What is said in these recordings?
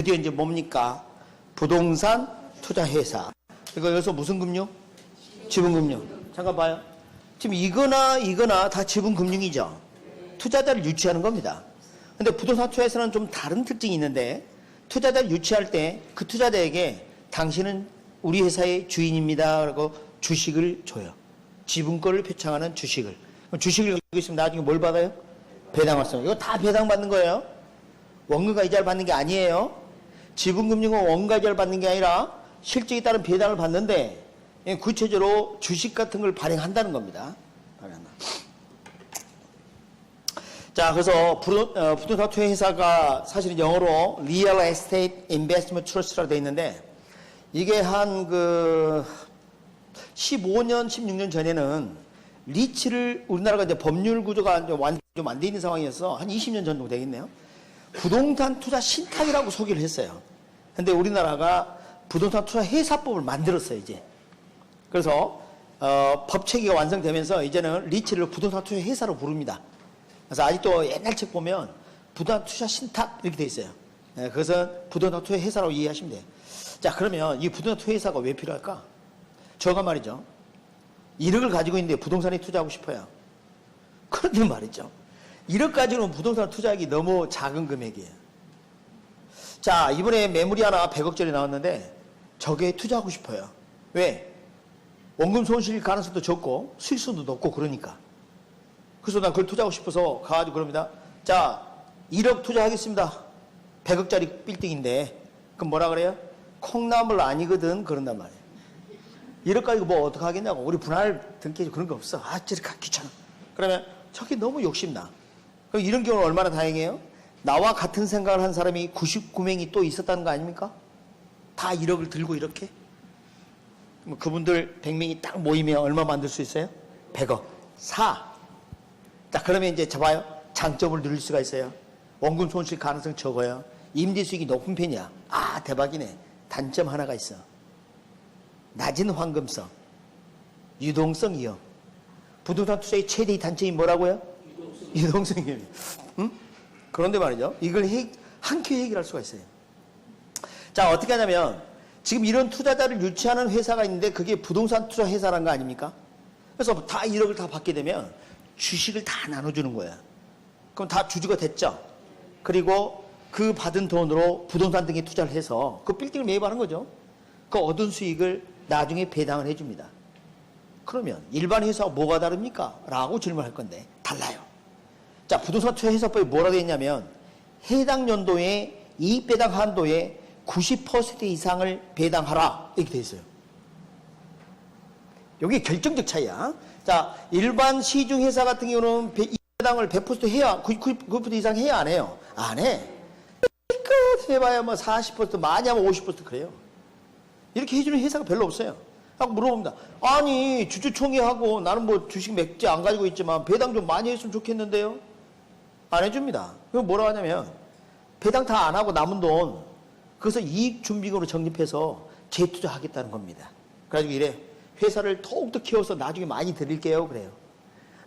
드디어 이제 뭡니까? 부동산 투자 회사. 그러니까 여기서 무슨 금융? 지분금융. 잠깐 봐요. 지금 이거나 이거나 다 지분금융이죠. 투자자를 유치하는 겁니다. 근데 부동산 투자에서는 좀 다른 특징이 있는데 투자자를 유치할 때 그 투자자에게 당신은 우리 회사의 주인입니다. 라고 주식을 줘요. 지분권을 표창하는 주식을. 주식을 가지고 있으면 나중에 뭘 받아요? 배당을 써요. 이거 다 배당받는 거예요. 원금과 이자를 받는 게 아니에요. 지분금융은 이자를 받는 게 아니라 실적에 따른 배당을 받는데 예, 구체적으로 주식 같은 걸 발행한다는 겁니다. 발행한다. 자, 그래서 부동- 어, 부동산 투자 회사가 사실은 영어로 Real Estate Investment Trust라고 되어 있는데 이게 한 그 15년, 16년 전에는 리츠를 우리나라가 이제 법률 구조가 완전 좀안 돼 있는 상황이어서 한 20년 정도 되겠네요. 부동산 투자 신탁이라고 소개를 했어요. 근데 우리나라가 부동산 투자 회사법을 만들었어요, 이제. 그래서 어, 법 체계가 완성되면서 이제는 리츠를 부동산 투자 회사로 부릅니다. 그래서 아직도 옛날 책 보면 부동산 투자 신탁 이렇게 돼 있어요. 예, 그것은 부동산 투자 회사라고 이해하시면 돼요. 자, 그러면 이 부동산 투자 회사가 왜 필요할까? 저가 말이죠. 1억을 가지고 있는데 부동산에 투자하고 싶어요. 그런데 말이죠. 1억 가지고는 부동산 투자하기 너무 작은 금액이에요. 자, 이번에 매물이 하나 100억짜리 나왔는데 저게 투자하고 싶어요. 왜? 원금 손실 가능성도 적고 수익성도 높고 그러니까. 그래서 난 그걸 투자하고 싶어서 가가지고 그럽니다. 자, 1억 투자하겠습니다. 100억짜리 빌딩인데. 그럼 뭐라 그래요? 콩나물 아니거든. 그런단 말이에요. 1억 가지고 뭐 어떻게 하겠냐고. 우리 분할 등기 그런 거 없어. 아, 가, 귀찮아. 그러면 저게 너무 욕심나. 그럼 이런 경우는 얼마나 다행이에요? 나와 같은 생각을 한 사람이 99명이 또 있었다는 거 아닙니까? 다 1억을 들고 이렇게? 그럼 그분들 100명이 딱 모이면 얼마 만들 수 있어요? 100억. 4. 자, 그러면 이제 잡아요. 장점을 누릴 수가 있어요. 원금 손실 가능성 적어요. 임대 수익이 높은 편이야. 아, 대박이네. 단점 하나가 있어. 낮은 황금성, 유동성 이요. 부동산 투자의 최대 단점이 뭐라고요? 유동성이에요. 응? 그런데 말이죠. 이걸 해, 한큐 해결할 수가 있어요. 자, 어떻게 하냐면, 지금 이런 투자자를 유치하는 회사가 있는데, 그게 부동산 투자 회사란 거 아닙니까? 그래서 다 1억을 다 받게 되면, 주식을 다 나눠주는 거야. 그럼 다 주주가 됐죠? 그리고 그 받은 돈으로 부동산 등에 투자를 해서, 그 빌딩을 매입하는 거죠. 그 얻은 수익을 나중에 배당을 해줍니다. 그러면 일반 회사와 뭐가 다릅니까? 라고 질문할 건데 달라요. 자, 부동산 투자 회사법이 뭐라 되어 있냐면 해당 연도에 이익 배당 한도의 90% 이상을 배당하라 이렇게 되어 있어요. 여기 결정적 차이야. 자, 일반 시중 회사 같은 경우는 배당을 100% 해야 99% 이상 해야 안 해요. 안 해. 끝 해봐야 뭐 40% 많이 하면 50% 그래요. 이렇게 해주는 회사가 별로 없어요. 하고 물어봅니다. 아니, 주주총회하고 나는 뭐 주식 맥지 안 가지고 있지만 배당 좀 많이 했으면 좋겠는데요? 안 해줍니다. 그럼 뭐라고 하냐면, 배당 다 안 하고 남은 돈, 그것을 이익 준비금으로 적립해서 재투자하겠다는 겁니다. 그래가지고 이래, 회사를 더욱더 키워서 나중에 많이 드릴게요. 그래요.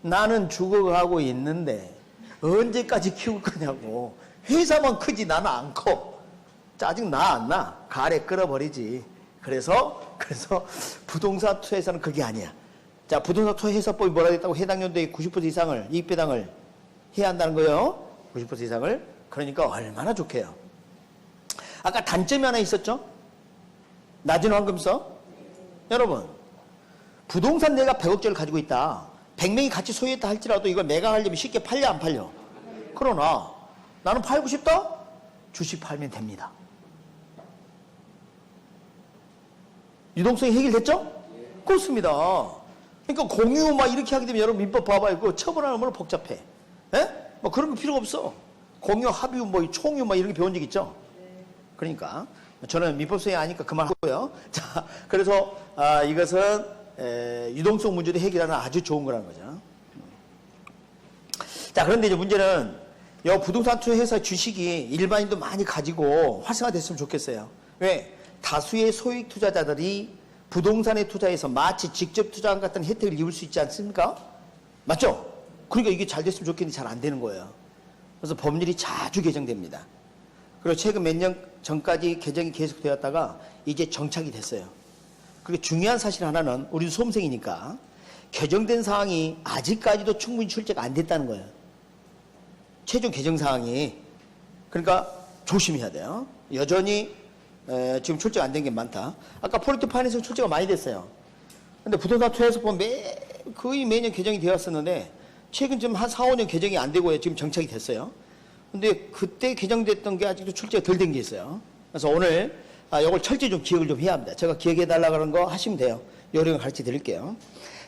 나는 죽어가고 있는데, 언제까지 키울 거냐고. 회사만 크지 나는 안 커. 짜증 나 안 나? 가래 끌어버리지. 그래서 그래서 부동산 투자에서는 그게 아니야. 자, 부동산 투자 회사법이 뭐라 했다고 해당 연도에 90% 이상을 이익 배당을 해야 한다는 거예요. 90% 이상을. 그러니까 얼마나 좋게요. 아까 단점이 하나 있었죠? 낮은 황금성. 여러분, 부동산 내가 100억짜리를 가지고 있다. 100명이 같이 소유했다 할지라도 이걸 매각하려면 쉽게 팔려 안 팔려? 그러나 나는 팔고 싶다? 주식 팔면 됩니다. 유동성이 해결됐죠? 그렇습니다. 그러니까 공유 막 이렇게 하게 되면 여러분 민법 봐봐요. 그거 처벌하는 건 복잡해. 예? 뭐 그런 거 필요가 없어. 공유, 합유, 뭐 총유 막 이런 게 배운 적 있죠? 그러니까 저는 민법성이 아니까 그만하고요. 자, 그래서 아, 이것은 에, 유동성 문제도 해결하는 아주 좋은 거라는 거죠. 자, 그런데 이제 문제는 여 부동산 투자 회사 주식이 일반인도 많이 가지고 활성화됐으면 좋겠어요. 왜? 다수의 소액 투자자들이 부동산에 투자해서 마치 직접 투자한 같은 혜택을 입을 수 있지 않습니까? 맞죠? 그러니까 이게 잘 됐으면 좋겠는데 잘 안 되는 거예요. 그래서 법률이 자주 개정됩니다. 그리고 최근 몇 년 전까지 개정이 계속되었다가 이제 정착이 됐어요. 그리고 중요한 사실 하나는 우리 수험생이니까 개정된 사항이 아직까지도 충분히 출제가 안 됐다는 거예요. 최종 개정 사항이 그러니까 조심해야 돼요. 여전히 에, 지금 출제가 안 된 게 많다. 아까 폴리티 파이낸스 출제가 많이 됐어요. 근데 부동산 투자에서 보면 매, 거의 매년 개정이 되었었는데 최근 좀한 4, 5년 개정이 안 되고 지금 정착이 됐어요. 근데 그때 개정됐던 게 아직도 출제가 덜 된 게 있어요. 그래서 오늘 아, 이걸 철저히 좀 기억을 좀 해야 합니다. 제가 기억해 달라 그런 거 하시면 돼요. 요령을 가르쳐 드릴게요.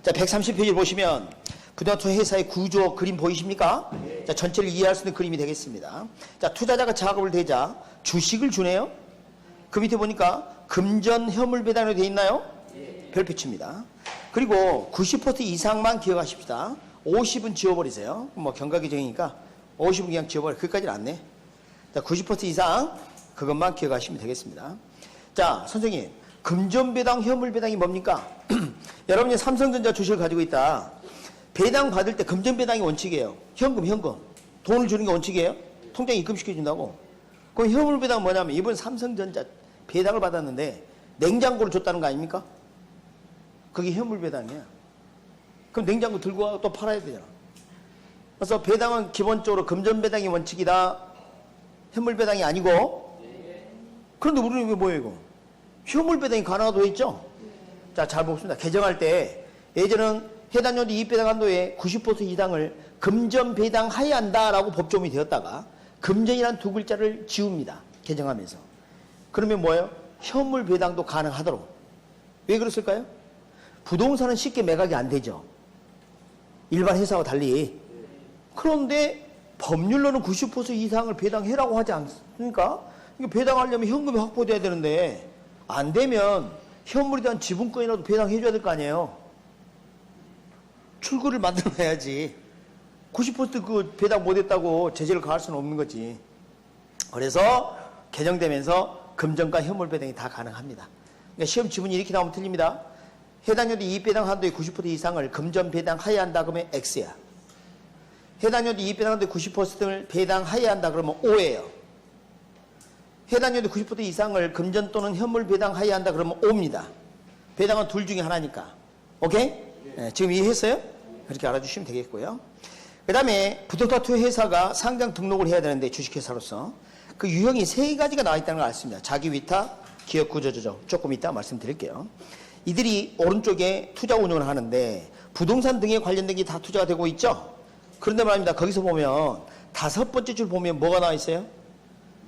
자, 130페이지를 보시면 부동산 회사의 구조 그림 보이십니까? 자, 전체를 이해할 수 있는 그림이 되겠습니다. 자, 투자자가 작업을 대자 주식을 주네요. 그 밑에 보니까 금전 혐물 배당으로 되어 있나요? 별표 칩니다. 그리고 90% 이상만 기억하십시다. 50은 지워버리세요. 뭐 경각이 정이니까 50은 그냥 지워버려. 그까지는 안 내. 자, 90% 이상 그것만 기억하시면 되겠습니다. 자, 선생님. 금전 배당, 혐물 배당이 뭡니까? 여러분이 삼성전자 주식을 가지고 있다. 배당 받을 때 금전 배당이 원칙이에요. 현금, 현금. 돈을 주는 게 원칙이에요. 통장에 입금시켜준다고. 그럼 혐물 배당은 뭐냐면 이번 삼성전자 배당을 받았는데 냉장고를 줬다는 거 아닙니까? 그게 현물 배당이야. 그럼 냉장고 들고 와서 또 팔아야 되잖아. 그래서 배당은 기본적으로 금전 배당이 원칙이다. 현물 배당이 아니고. 그런데 우리는 왜 뭐예요, 이거? 현물 배당이 가능하도 있죠? 자, 잘 보겠습니다. 개정할 때 예전은 해당 연도 이익 배당 한도에 90% 이상을 금전 배당 하에 한다라고 법조문이 되었다가 금전이란 두 글자를 지웁니다. 개정하면서. 그러면 뭐예요? 현물 배당도 가능하도록. 왜 그랬을까요? 부동산은 쉽게 매각이 안 되죠. 일반 회사와 달리. 그런데 법률로는 90% 이상을 배당해라고 하지 않습니까? 이거 배당하려면 현금이 확보돼야 되는데 안 되면 현물에 대한 지분권이라도 배당해줘야 될 거 아니에요. 출구를 만들어야지. 90%그 배당 못했다고 제재를 가할 수는 없는 거지. 그래서 개정되면서 금전과 현물 배당이 다 가능합니다. 그러니까 시험 지문이 이렇게 나오면 틀립니다. 해당 연도 이익 배당 한도의 90% 이상을 금전 배당 하에 한다 그러면 X야. 해당 연도 이익 배당 한도의 90%를 배당 하에 한다 그러면 O예요. 해당 연도 90% 이상을 금전 또는 현물 배당 하에 한다 그러면 O입니다. 배당은 둘 중에 하나니까. 오케이? 네, 지금 이해했어요? 그렇게 알아주시면 되겠고요. 그 다음에 부동산 투자 회사가 상장 등록을 해야 되는데 주식회사로서 그 유형이 세 가지가 나와 있다는 걸 알습니다. 자기 위탁, 기업 구조 조정. 조금 이따 말씀드릴게요. 이들이 오른쪽에 투자 운영을 하는데 부동산 등에 관련된 게 다 투자가 되고 있죠? 그런데 말입니다. 거기서 보면 다섯 번째 줄 보면 뭐가 나와 있어요?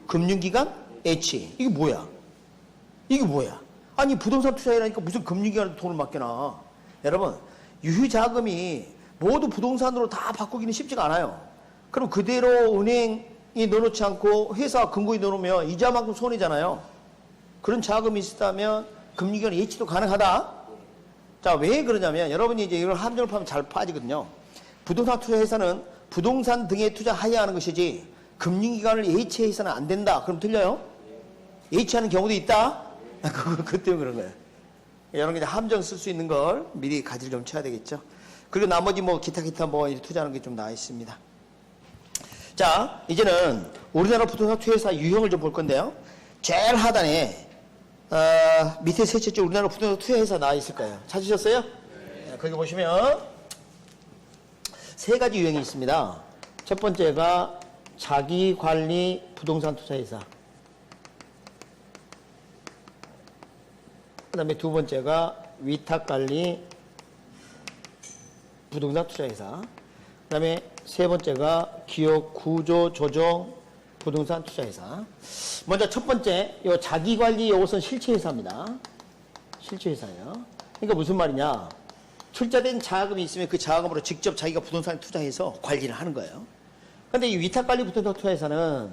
금융기관, H. 이게 뭐야? 이게 뭐야? 아니 부동산 투자이라니까 무슨 금융기관한테 돈을 맡겨놔. 여러분 유휴자금이 모두 부동산으로 다 바꾸기는 쉽지가 않아요. 그럼 그대로 은행이 넣어놓지 않고 회사 금고에 넣어놓으면 이자만큼 손해잖아요. 그런 자금이 있다면 금융기관 예치도 가능하다. 자, 왜 그러냐면 여러분이 이제 이걸 함정을 파면 잘 빠지거든요. 부동산 투자 회사는 부동산 등에 투자하여야 하는 것이지 금융기관을 예치해서는 안 된다. 그럼 틀려요? 예치하는 경우도 있다. 그 때문에 그런 거예요. 여러분 이제 함정 쓸 수 있는 걸 미리 가지를 좀 쳐야 되겠죠. 그리고 나머지 뭐 기타 기타 뭐 투자하는 게 좀 나와 있습니다. 자, 이제는 우리나라 부동산 투자회사 유형을 좀 볼 건데요. 제일 하단에 어, 밑에 셋째 줄 우리나라 부동산 투자회사 나와 있을 거예요. 찾으셨어요? 네, 거기 보시면 세 가지 유형이 있습니다. 첫 번째가 자기 관리 부동산 투자회사. 그 다음에 두 번째가 위탁 관리 부동산 투자회사. 그 다음에 세 번째가 기업 구조 조정 부동산 투자회사. 먼저 첫 번째, 요 자기 관리 요것은 실체회사입니다. 실체회사예요. 그러니까 무슨 말이냐. 출자된 자금이 있으면 그 자금으로 직접 자기가 부동산에 투자해서 관리를 하는 거예요. 근데 이 위탁관리 부동산 투자회사는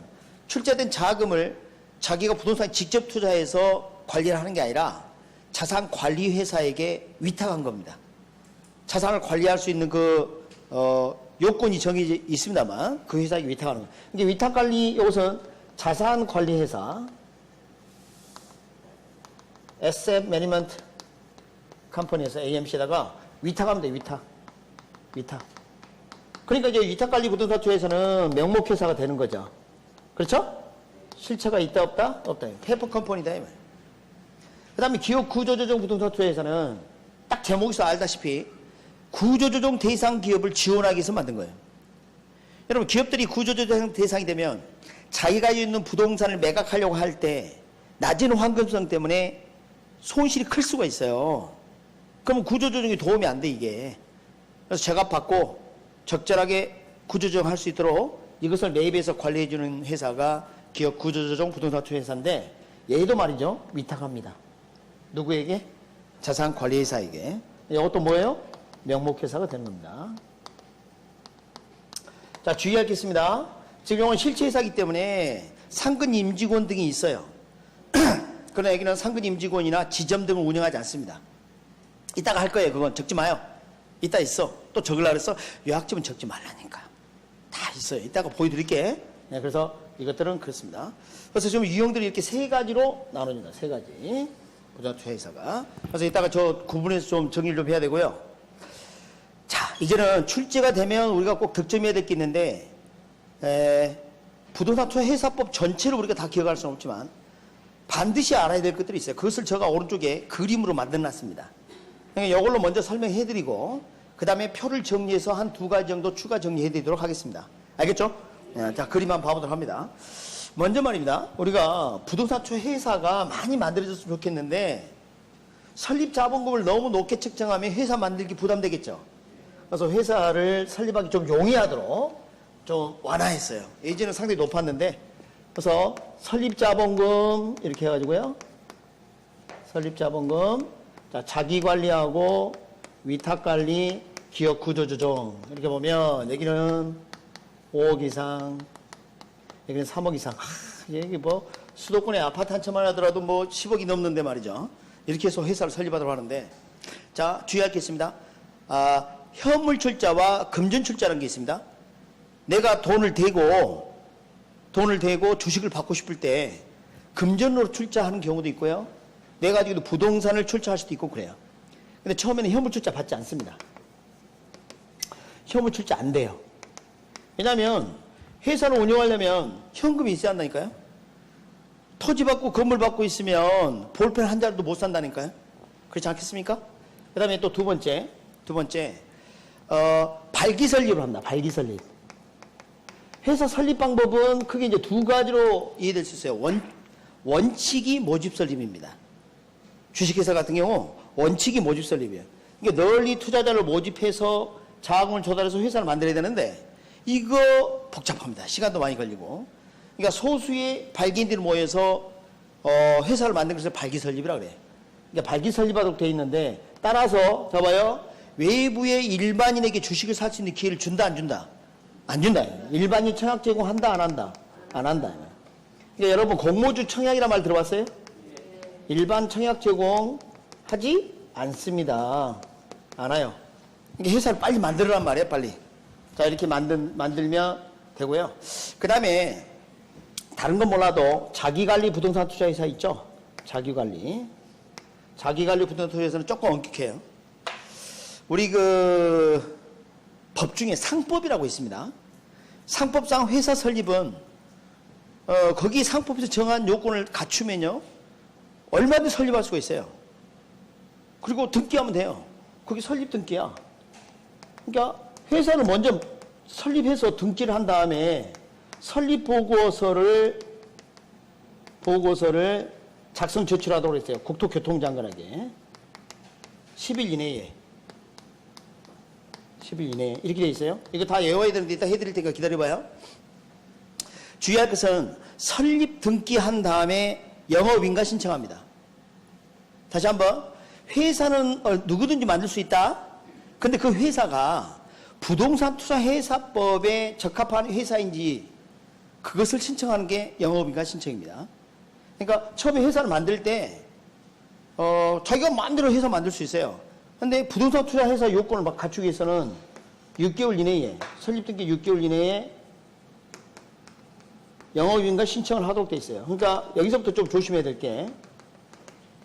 출자된 자금을 자기가 부동산에 직접 투자해서 관리를 하는 게 아니라 자산 관리 회사에게 위탁한 겁니다. 자산을 관리할 수 있는 그, 어, 요건이 정해져 있습니다만 그 회사에게 위탁하는 거예요. 이제 위탁 관리 이것은 자산 관리 회사 Asset Management 컴퍼니에서 AMC에다가 위탁하면 돼 위탁 위탁 그러니까 이제 위탁 관리 부동산 투자에서는 명목 회사가 되는 거죠 그렇죠? 실체가 있다 없다? 없다. 페이퍼 컴퍼니다. 이 말이에요. 그 다음에 기업 구조조정 부동산 투자에서는 딱 제목에서 알다시피 구조조정 대상 기업을 지원하기 위해서 만든 거예요. 여러분 기업들이 구조조정 대상이 되면 자기가 있는 부동산을 매각하려고 할 때 낮은 환급성 때문에 손실이 클 수가 있어요. 그러면 구조조정이 도움이 안 돼 이게. 그래서 제가 받고 적절하게 구조조정 할 수 있도록 이것을 매입해서 관리해주는 회사가 기업 구조조정 부동산 투자 회사인데 얘도 말이죠 위탁합니다. 누구에게? 자산관리회사에게. 이것도 뭐예요? 명목회사가 되는 겁니다. 자, 주의할 게 있습니다. 지금 이건 실체회사이기 때문에 상근 임직원 등이 있어요. 그러나 여기는 상근 임직원이나 지점 등을 운영하지 않습니다. 이따가 할 거예요. 그건 적지 마요. 이따 있어. 또 적으려고 그랬어. 요약집은 적지 말라니까. 다 있어요. 이따가 보여드릴게. 네, 그래서 이것들은 그렇습니다. 그래서 지금 유형들이 이렇게 세 가지로 나눠집니다. 세 가지. 부자투자 회사가. 그래서 이따가 저 구분해서 좀 정리를 좀 해야 되고요. 자, 이제는 출제가 되면 우리가 꼭 득점해야 될 게 있는데, 에, 부동산 투자 회사법 전체를 우리가 다 기억할 수는 없지만, 반드시 알아야 될 것들이 있어요. 그것을 제가 오른쪽에 그림으로 만들어 놨습니다. 그러니까 이걸로 먼저 설명해 드리고, 그 다음에 표를 정리해서 한 두 가지 정도 추가 정리해 드리도록 하겠습니다. 알겠죠? 예, 자, 그림 한번 봐보도록 합니다. 먼저 말입니다. 우리가 부동산 투자 회사가 많이 만들어졌으면 좋겠는데, 설립 자본금을 너무 높게 책정하면 회사 만들기 부담되겠죠. 그래서 회사를 설립하기 좀 용이하도록 좀 완화했어요. 예전은 상당히 높았는데, 그래서 설립 자본금 이렇게 해가지고요. 설립 자본금, 자 자기 관리하고 위탁 관리, 기업 구조 조정 이렇게 보면 여기는 5억 이상, 여기는 3억 이상. 하, 여기 뭐 수도권에 아파트 한 채만 하더라도 뭐 10억이 넘는데 말이죠. 이렇게 해서 회사를 설립하도록 하는데, 자 주의할 게 있습니다. 아, 현물 출자와 금전 출자라는 게 있습니다. 내가 돈을 대고 돈을 대고 주식을 받고 싶을 때 금전으로 출자하는 경우도 있고요. 내가 가지고 부동산을 출자할 수도 있고 그래요. 근데 처음에는 현물 출자 받지 않습니다. 현물 출자 안 돼요. 왜냐하면 회사를 운영하려면 현금이 있어야 한다니까요. 토지 받고 건물 받고 있으면 볼펜 한 자루도 못 산다니까요. 그렇지 않겠습니까? 그 다음에 또 두 번째, 두 번째, 어, 발기 설립을 한다. 발기 설립. 회사 설립 방법은 크게 이제 두 가지로 이해될 수 있어요. 원, 원칙이 모집 설립입니다. 주식회사 같은 경우 원칙이 모집 설립이에요. 그러니까 널리 투자자를 모집해서 자금을 조달해서 회사를 만들어야 되는데 이거 복잡합니다. 시간도 많이 걸리고. 그러니까 소수의 발기인들이 모여서 어, 회사를 만든 것을 발기 설립이라고 그래요. 그러니까 발기 설립하도록 돼 있는데 따라서 봐봐요. 외부의 일반인에게 주식을 살 수 있는 기회를 준다 안 준다? 안 준다. 일반인 청약 제공한다 안 한다? 안 한다. 그러니까 여러분 공모주 청약이란 말 들어봤어요? 일반 청약 제공 하지 않습니다. 안 와요. 그러니까 회사를 빨리 만들어란 말이에요, 빨리. 자, 이렇게 만든, 만들면 되고요. 그 다음에 다른 건 몰라도 자기관리 부동산 투자회사 있죠? 자기관리. 자기관리 부동산 투자회사는 조금 엄격해요. 우리 그 법 중에 상법이라고 있습니다. 상법상 회사 설립은 어, 거기 상법에서 정한 요건을 갖추면요 얼마든지 설립할 수가 있어요. 그리고 등기하면 돼요. 거기 설립 등기야. 그러니까 회사를 먼저 설립해서 등기를 한 다음에 설립 보고서를 보고서를 작성 제출하도록 했어요. 국토교통장관에게 10일 이내에 10일 이내에 이렇게 돼 있어요. 이거 다 외워야 되는데 이따 해드릴 테니까 기다려봐요. 주의할 것은 설립 등기한 다음에 영업인가 신청합니다. 다시 한번 회사는 어, 누구든지 만들 수 있다. 근데 그 회사가 부동산 투자 회사법에 적합한 회사인지 그것을 신청하는 게 영업인가 신청입니다. 그러니까 처음에 회사를 만들 때 어, 자기가 마음대로 회사 만들 수 있어요. 근데 부동산 투자 회사 요건을 막 갖추기 위해서는 6개월 이내에 설립 등기 6개월 이내에 영업인가 신청을 하도록 돼 있어요. 그러니까 여기서부터 좀 조심해야 될 게,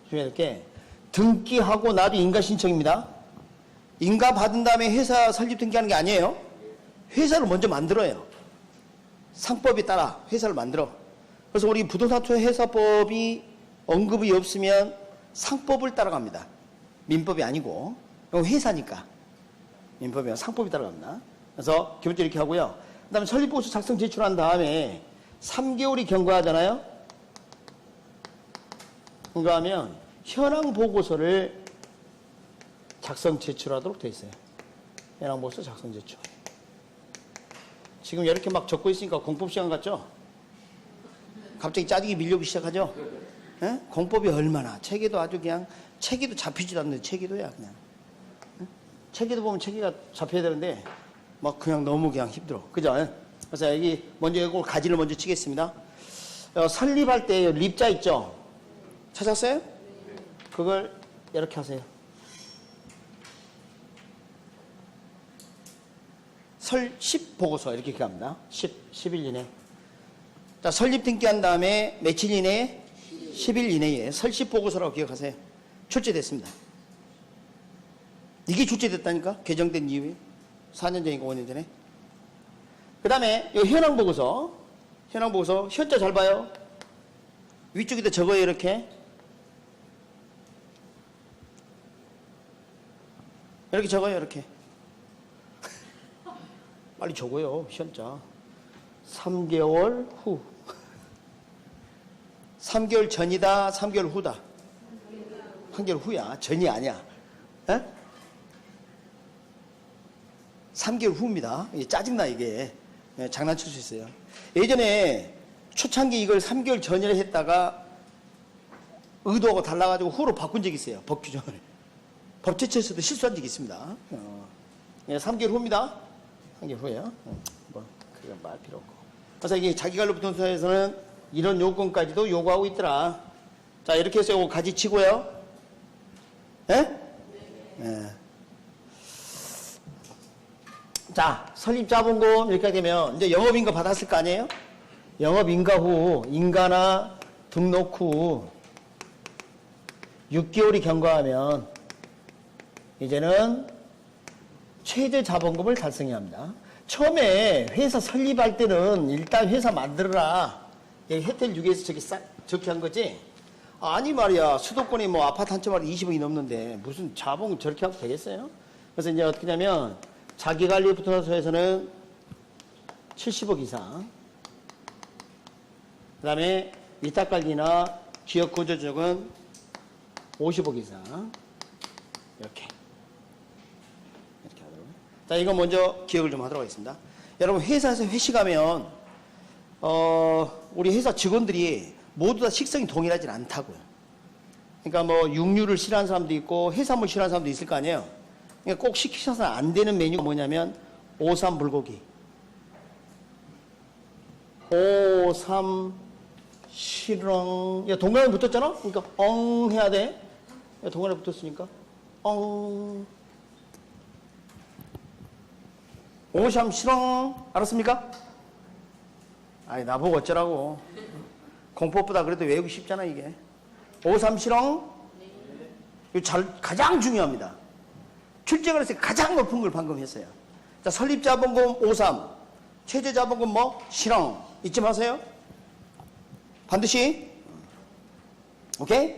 조심해야 될 게, 등기하고 나도 인가 신청입니다. 인가 받은 다음에 회사 설립 등기하는 게 아니에요. 회사를 먼저 만들어요. 상법에 따라 회사를 만들어. 그래서 우리 부동산 투자 회사법이 언급이 없으면 상법을 따라갑니다. 민법이 아니고 회사니까 민법이 상법이 따라갑니다. 그래서 기본적으로 이렇게 하고요. 그 다음에 설립보고서 작성 제출한 다음에 3개월이 경과하잖아요. 경과하면 현황 보고서를 작성 제출하도록 돼 있어요. 현황 보고서 작성 제출. 지금 이렇게 막 적고 있으니까 공법 시간 같죠? 갑자기 짜증이 밀려오기 시작하죠? 예? 공법이 얼마나 체계도 아주 그냥 체계도 잡히지도 않는 체계도야 그냥 예? 체계도 보면 체계가 잡혀야 되는데 막 그냥 너무 그냥 힘들어 그죠? 예? 그래서 여기 먼저 이걸 가지를 먼저 치겠습니다 어, 설립할 때 립자 있죠? 찾았어요? 그걸 이렇게 하세요 설 10 보고서 이렇게 기합니다 10, 10일 이내 자 설립 등기한 다음에 며칠 이내에 10일 이내에 설립 보고서라고 기억하세요. 출제됐습니다. 이게 출제됐다니까? 개정된 이후에 4년 전인가 5년 전에. 그 다음에 이 현황 보고서 현황 보고서 현자 잘 봐요. 위쪽에다 적어요 이렇게. 이렇게 적어요 이렇게. 빨리 적어요 현자. 3개월 후. 3개월 전이다, 3개월 후다. 3개월 후야. 전이 아니야. 에? 3개월 후입니다. 이게 짜증나, 이게. 예, 장난칠 수 있어요. 예전에 초창기 이걸 3개월 전이라 했다가 의도하고 달라가지고 후로 바꾼 적이 있어요. 법 규정을. 법제처에서도 실수한 적이 있습니다. 어. 예, 3개월 후입니다. 3개월 후에요. 어, 뭐, 그건 말 필요 없고. 그래서 이게 자기관리 부동산에서는 이런 요건까지도 요구하고 있더라. 자, 이렇게 해서 요거 가지 치고요. 예? 예. 자, 설립 자본금 이렇게 되면 이제 영업인가 받았을 거 아니에요? 영업인가 후, 인가나 등록 후 6개월이 경과하면 이제는 최대 자본금을 달성해야 합니다. 처음에 회사 설립할 때는 일단 회사 만들어라. 이 혜택 6에서 저기 싹 적게 한 거지? 아니 말이야. 수도권에 뭐 아파트 한 채마다 20억이 넘는데 무슨 자본 저렇게 하면 되겠어요? 그래서 이제 어떻게 하냐면 자기관리 부동산소에서는 70억 이상 그 다음에 위탁관리나 기업구조 적은 50억 이상 이렇게 이렇게 하도록 자 이거 먼저 기억을 좀 하도록 하겠습니다 여러분 회사에서 회식하면 어, 우리 회사 직원들이 모두 다 식성이 동일하진 않다고요. 그러니까 뭐 육류를 싫어하는 사람도 있고 해산물 싫어하는 사람도 있을 거 아니에요. 그러니까 꼭 시키셔서 안 되는 메뉴가 뭐냐면 오삼 불고기. 오삼 실ong. 야 동그라미 붙었잖아. 그러니까 엉 해야 돼. 야 동그라미 붙었으니까 엉. 오삼 실ong. 알았습니까? 아니 나보고 어쩌라고. 공법보다 그래도 외우기 쉽잖아 이게. 오삼실ong 이거 잘 가장 중요합니다. 출제가 했을 때 가장 높은 걸 방금 했어요. 자 설립자본금 오삼 최저자본금 뭐? 실ong 잊지 마세요. 반드시. 오케이?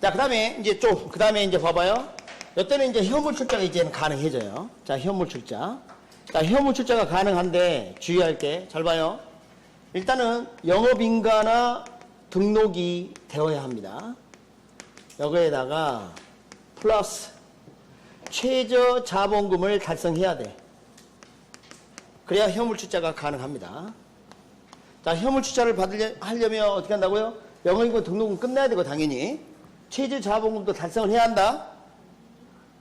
자 그다음에 이제 좀 그다음에 이제 봐봐요. 이때는 이제 현물 출자가 이제는 가능해져요. 자 현물 출자. 자 현물 출자가 가능한데 주의할 게 잘 봐요 일단은 영업인가나 등록이 되어야 합니다. 여기에다가 플러스 최저 자본금을 달성해야 돼. 그래야 현물출자가 가능합니다. 자, 현물출자를 받으려, 하려면 어떻게 한다고요? 영업인과 등록은 끝나야 되고, 당연히. 최저 자본금도 달성을 해야 한다?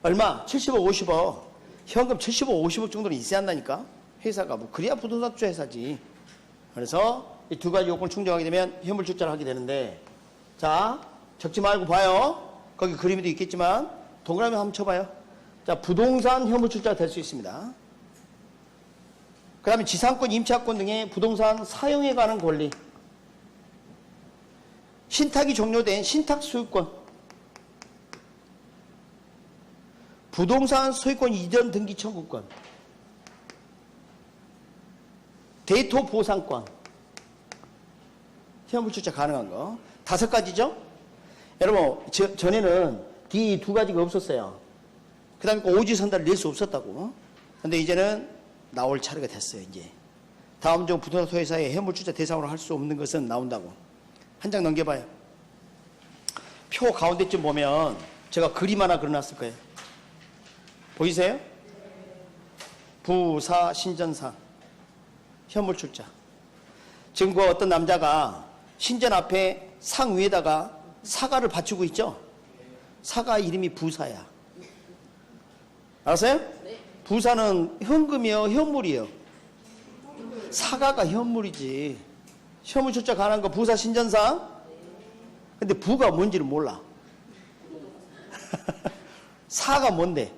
얼마? 70억, 50억. 현금 70억, 50억 정도는 있어야 한다니까? 회사가. 뭐, 그래야 부동산 투자 회사지. 그래서 이 두 가지 요건을 충족하게 되면 현물 출자를 하게 되는데 자 적지 말고 봐요. 거기 그림도 있겠지만 동그라미 한번 쳐봐요. 자 부동산 현물 출자가 될 수 있습니다. 그 다음에 지상권, 임차권 등의 부동산 사용에 관한 권리 신탁이 종료된 신탁 소유권 부동산 소유권 이전 등기 청구권 대토 보상권. 현물 출자 가능한 거. 다섯 가지죠? 여러분, 저- 전에는 이두 가지가 없었어요. 그 다음에 오지 선달을 낼 수 없었다고. 근데 이제는 나올 차례가 됐어요, 이제. 다음 중 부동산 소유사의 해물 출자 대상으로 할 수 없는 것은 나온다고. 한 장 넘겨봐요. 표 가운데쯤 보면 제가 그림 하나 그려놨을 거예요. 보이세요? 부사 신전상 현물 출자. 지금 그 어떤 남자가 신전 앞에 상 위에다가 사과를 받치고 있죠? 사과 이름이 부사야. 알았어요? 부사는 현금이요, 현물이요. 사과가 현물이지. 현물 출자 가능한 거 부사 신전상? 근데 부가 뭔지를 몰라. 사가 뭔데?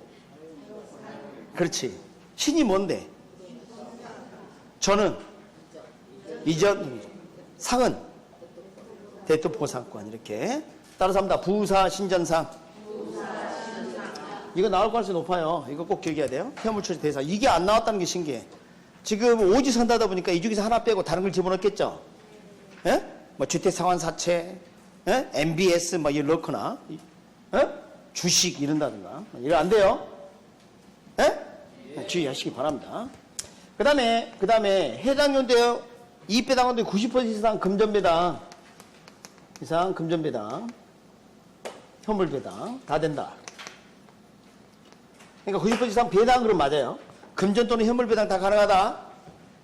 그렇지. 신이 뭔데? 저는 이전 상은 대토보상권 이렇게 따라서 합니다. 부사 신전상. 이거 나올 가능성이 높아요. 이거 꼭 기억해야 돼요. 해물처리 대상. 이게 안 나왔다는 게 신기해. 지금 오지 선다다 보니까 이 중에서 하나 빼고 다른 걸 집어넣겠죠? 예? 뭐 주택 상환 사채, 예? MBS 뭐 이런 넣거나, 예? 주식 이런다든가. 이거 안 돼요. 예? 주의하시기 바랍니다. 그 다음에, 그 다음에 해당 연대 이 배당원들 90% 이상 금전배당 이상 금전배당 현물배당 다 된다. 그러니까 90% 이상 배당 그럼 맞아요. 금전 또는 현물배당 다 가능하다.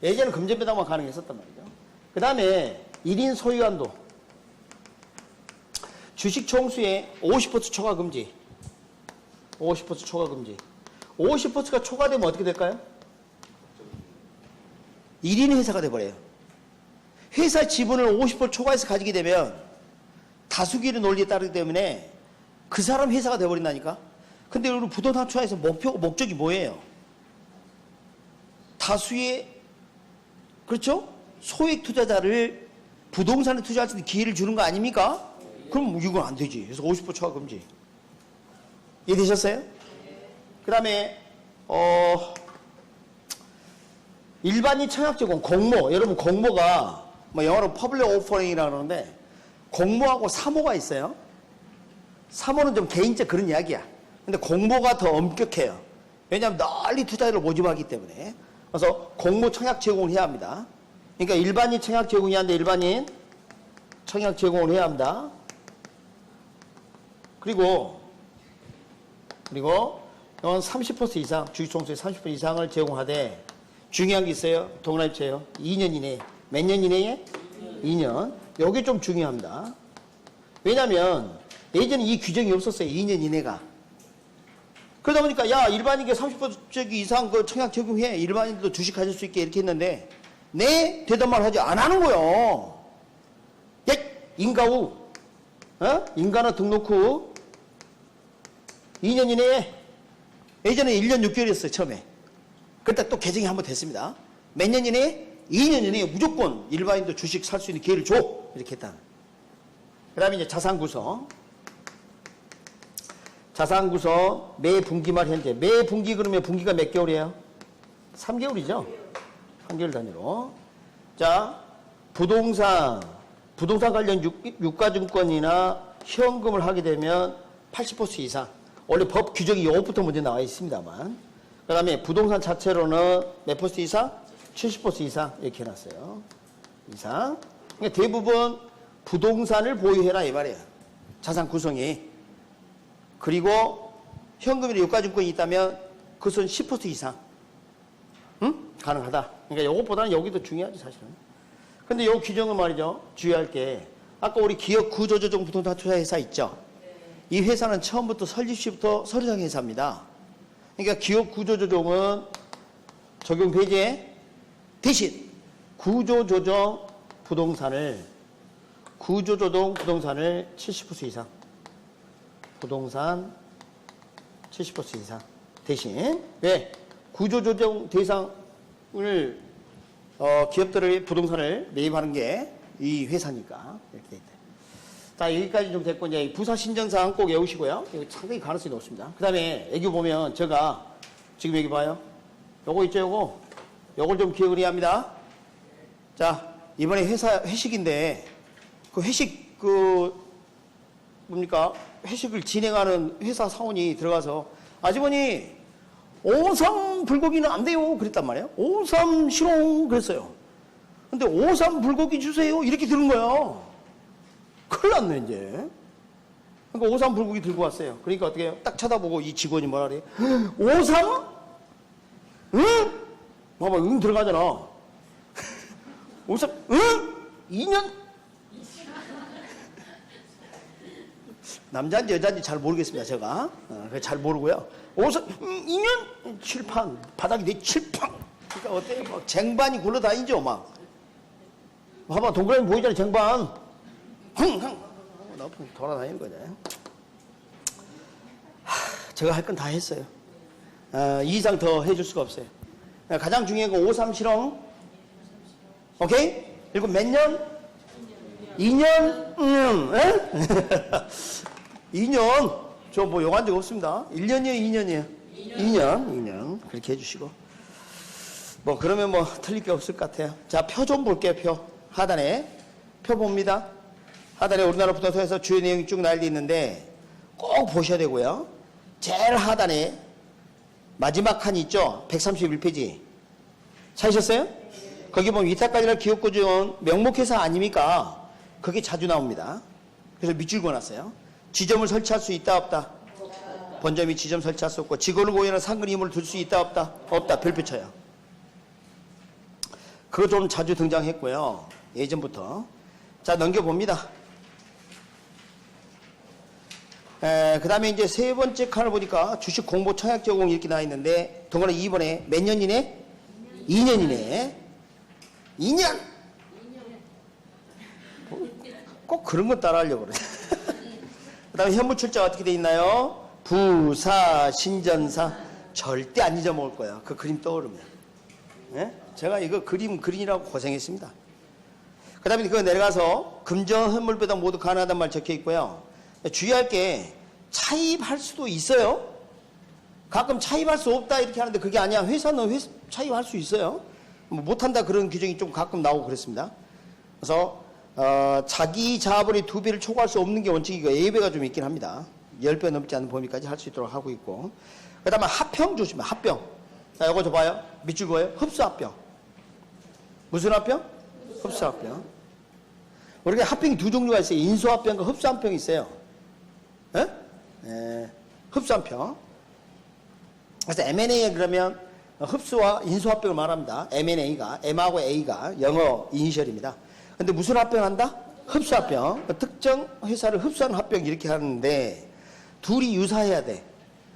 예전에 금전배당만 가능했었단 말이죠. 그 다음에 1인 소유한도 주식 총수의 50% 초과 금지 50% 초과 금지 50%가 초과되면 어떻게 될까요? 1인 회사가 돼버려요. 회사 지분을 50% 초과해서 가지게 되면 다수결의 논리에 따르기 때문에 그 사람 회사가 돼버린다니까. 근데 우리 부동산 투자에서 목표, 목적이 뭐예요? 다수의, 그렇죠? 소액 투자자를 부동산에 투자할 수 있는 기회를 주는 거 아닙니까? 그럼 이건 안 되지. 그래서 50% 초과 금지. 이해되셨어요? 그 다음에, 어, 일반인 청약 제공, 공모. 여러분, 공모가, 뭐, 영어로 퍼블릭 오퍼링이라고 그러는데, 공모하고 사모가 있어요. 사모는 좀 개인적 그런 이야기야. 근데 공모가 더 엄격해요. 왜냐하면 널리 투자를 모집하기 때문에. 그래서 공모 청약 제공을 해야 합니다. 그러니까 일반인 청약 제공이 하는데 일반인 청약 제공을 해야 합니다. 그리고, 그리고, 이건 30% 이상, 주식 총수의 30% 이상을 제공하되, 중요한 게 있어요. 동남입체요. 2년 이내. 몇년 이내에? 2년. 여기 좀 중요합니다. 왜냐면 예전에 이 규정이 없었어요. 2년 이내가. 그러다 보니까 야 일반인에게 30% 이상 그 청약 적용해. 일반인도 주식 가질 수 있게 이렇게 했는데 네 대답만 하지 안 하는 거요. 야 인가후 어? 인가나 등록 후 2년 이내에 예전에 1년 6개월이었어요 처음에. 그때 또 개정이 한 번 됐습니다. 몇 년 이내에? 2년 이내에 무조건 일반인도 주식 살 수 있는 기회를 줘. 이렇게 했다. 그 다음에 이제 자산 구성. 자산 구성 매 분기말 현재. 매 분기 그러면 분기가 몇 개월이에요? 3개월이죠? 3개월 단위로. 자, 부동산, 부동산 관련 유, 유가증권이나 현금을 하게 되면 80% 이상. 원래 법 규정이 요것부터 먼저 나와 있습니다만. 그 다음에 부동산 자체로는 몇 퍼센트 이상? 70% 이상 이렇게 해놨어요. 이상. 그러니까 대부분 부동산을 보유해라 이 말이에요. 자산 구성이. 그리고 현금이나 유가증권이 있다면 그것은 10% 이상. 응? 가능하다. 그러니까 이것보다는 여기 더 중요하지 사실은. 근데 이 규정은 말이죠. 주의할 게 아까 우리 기업 구조조정 부동산 투자 회사 있죠. 이 회사는 처음부터 설립 시부터 서류상 회사입니다. 그러니까 기업 구조조정은 적용 배제 대신 구조조정 부동산을 구조조정 부동산을 70% 이상 부동산 70% 이상 대신 왜 구조조정 대상을 어, 기업들의 부동산을 매입하는 게 이 회사니까 이렇게 돼 있다. 자 여기까지 좀 됐고 이제 부사 신전사항 꼭 외우시고요. 이거 상당히 가능성이 높습니다. 그 다음에 여기 보면 제가 지금 여기 봐요. 요거 있죠 요거 요걸 좀 기억을 해야 합니다. 자 이번에 회사 회식인데 그 회식 그 뭡니까 회식을 진행하는 회사 사원이 들어가서 아주머니 오삼 불고기는 안 돼요 그랬단 말이에요 오삼 싫어 그랬어요 근데 오삼 불고기 주세요 이렇게 들은 거야 큰일 났네 이제 그러니까 오삼 불고기 들고 왔어요 그러니까 어떻게 해요 딱 쳐다보고 이 직원이 뭐라 그래 오삼 응? 봐봐 응 들어가잖아 오삼 응? 2년 남자인지 여자인지 잘 모르겠습니다, 제가. 어, 잘 모르고요. 오서, 음, 2년? 칠판. 바닥이 내 칠판. 그러니까 어때요? 막 쟁반이 굴러다니죠, 막. 봐봐, 동그라미 보이잖아, 쟁반. 흥, 흥. 나쁜 돌아다니는 거네. 하, 제가 할 건 다 했어요. 어, 이 이상 더 해줄 수가 없어요. 어, 가장 중요한 건 5, 3 실험. 오케이? 그리고 몇 년? 2년? 음, 에? 2년? 저뭐 용한 적 없습니다. 1년이에요, 2년이에요? 2년. 2년. 그렇게 해주시고. 뭐, 그러면 뭐, 틀릴 게 없을 것 같아요. 자, 표 좀 볼게요, 표. 하단에. 표 봅니다. 하단에 우리나라 부동산에서 주요 내용이 쭉 나열되어 있는데, 꼭 보셔야 되고요. 제일 하단에 마지막 칸이 있죠? 131페이지. 찾으셨어요? 거기 보면 위탁관리나 기업구조원 명목회사 아닙니까? 그게 자주 나옵니다. 그래서 밑줄 그어놨어요. 지점을 설치할 수 있다 없다? 본점이 지점 설치할 수 없고 직원을 고용하는 상근 임무를 둘 수 있다 없다? 없다. 별표 쳐요. 그거 좀 자주 등장했고요. 예전부터. 자 넘겨봅니다. 그 다음에 이제 세 번째 칸을 보니까 주식 공모 청약 제공 이렇게 나와 있는데 동그라 2번에 몇 년이네? 2년이네. 2년! 꼭 그런 거 따라하려고 그래. 그 다음에 현무 출자 어떻게 돼 있나요? 부사, 신전사. 절대 안 잊어먹을 거예요. 그 그림 떠오르면. 예? 제가 이거 그림 그리느라고 고생했습니다. 그 다음에 그거 내려가서 금전 현물 배당 모두 가능하단 말 적혀 있고요. 주의할 게 차입할 수도 있어요. 가끔 차입할 수 없다 이렇게 하는데 그게 아니야. 회사는 회 차입할 수 있어요. 뭐 못한다 그런 규정이 좀 가끔 나오고 그랬습니다. 그래서 어, 자기 자본의 두 배를 초과할 수 없는 게 원칙이고 예배가 좀 있긴 합니다. 10배 넘지 않는 범위까지 할 수 있도록 하고 있고 그 다음에 합병 조심해 합병 자 이거 좀 봐요 밑줄 그어요 흡수합병 무슨 합병? 흡수합병 우리가 합병이 두 종류가 있어요 인수합병과 흡수합병이 있어요 예? 예, 흡수합병 그래서 M&A 그러면 흡수와 인수합병을 말합니다. M&A가 M하고 A가 영어 이니셜입니다. 근데 무슨 합병한다? 흡수합병. 특정 회사를 흡수하는 합병 이렇게 하는데 둘이 유사해야 돼.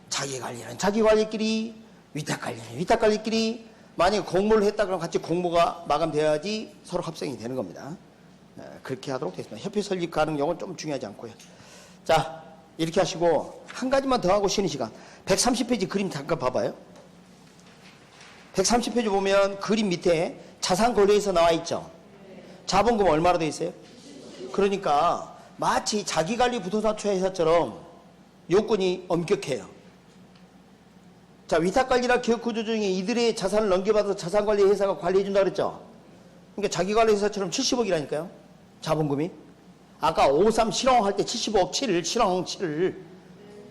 자기 관리는 자기 관리끼리, 위탁 관리는 위탁 관리끼리. 만약에 공모를 했다 그러면 같이 공모가 마감돼야지 서로 합성이 되는 겁니다. 예, 그렇게 하도록 되겠습니다. 협회 설립 가능 경우는 좀 중요하지 않고요. 자, 이렇게 하시고 한 가지만 더 하고 쉬는 시간. 130페이지 그림 잠깐 봐봐요. 130페이지 보면 그림 밑에 자산 권리에서 나와 있죠. 자본금 얼마로 돼 있어요? 그러니까 마치 자기 관리 부동산 투자회사처럼 요건이 엄격해요. 자, 위탁 관리나 기업 구조 중에 이들의 자산을 넘겨받아서 자산 관리 회사가 관리해 준다 그랬죠. 그러니까 자기 관리 회사처럼 70억이라니까요. 자본금이. 아까 53 실황 할 때 75억 7을 실황 7을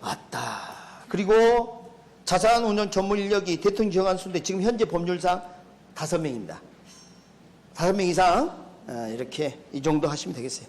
왔다. 그리고 자산 운영 전문 인력이 대통령 정한 수인데 지금 현재 법률상 다섯 명입니다. 다섯 명 이상 어, 이렇게 이 정도 하시면 되겠어요.